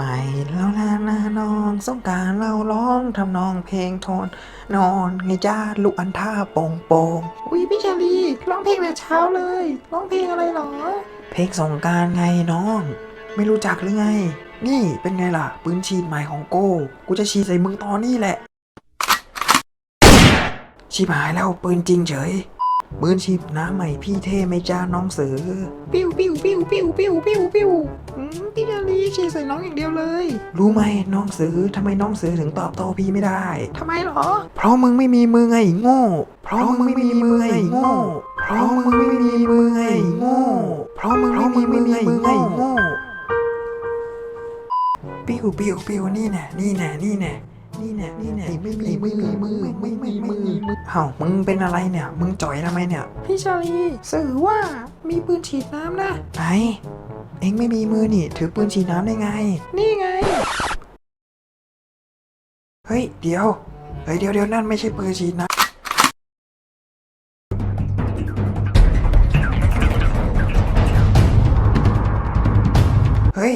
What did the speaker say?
ใหม่แล้วนะนะน้องสงกรารเราร้องทำนองเพลงโทน นอนไงจ้าลูกอันท่าโป่งโป่งอุ้ยพี่ชาลีร้องเพลงแต่เช้าเลยร้องเพลงอะไรหรอ เพลงสงกรารไงน้อง ไม่รู้จักหรือไง นี่เป็นไงล่ะ ปืนฉีดใหม่ของโก้กูจะฉีดใส่มึงตอนนี้แหละชิบหายแล้วปืนจริงเฉย ปืนฉีดน้ำใหม่พี่เท่ไหม่จ้าน้องเสือ ปิ้วปิ้วปิ้วปิ้วปิ้วปิ้วปิ้วอืมพี่ชาลีฉีดใส่น้องอย่างเดียวเลย รู้ไหมน้องเสือทำไมน้องเสือถึงตอบโต้พี่ไม่ได้ทำไมหรอ เพราะมึงไม่มีมือไงโง่ เพราะมึงไม่มีมือไงโง่ เพราะมึงไม่มีมือไงโง่ เพราะมึงไม่มีมือไงโง่ ปิ้วปิ้วปิ้วนี่แน่นี่แน่นี่แน่นี่แน่นี่แน่ไม่มีมือมือไม่มีมือ เฮ้ามึงเป็นอะไรเนี่ย มึงจ่อยทำไมเนี่ย พี่ชาลีสื่อว่ามีปืนฉีดน้ำนะ ไหน เอ็งไม่มีมือนี่ ถือปืนฉีดน้ำได้ไง นี่ไง เฮ้ย เดี๋ยว เฮ้ย เดี๋ยวเดี๋ยวนั่นไม่ใช่ปืนฉีดน้ำเฮ้ย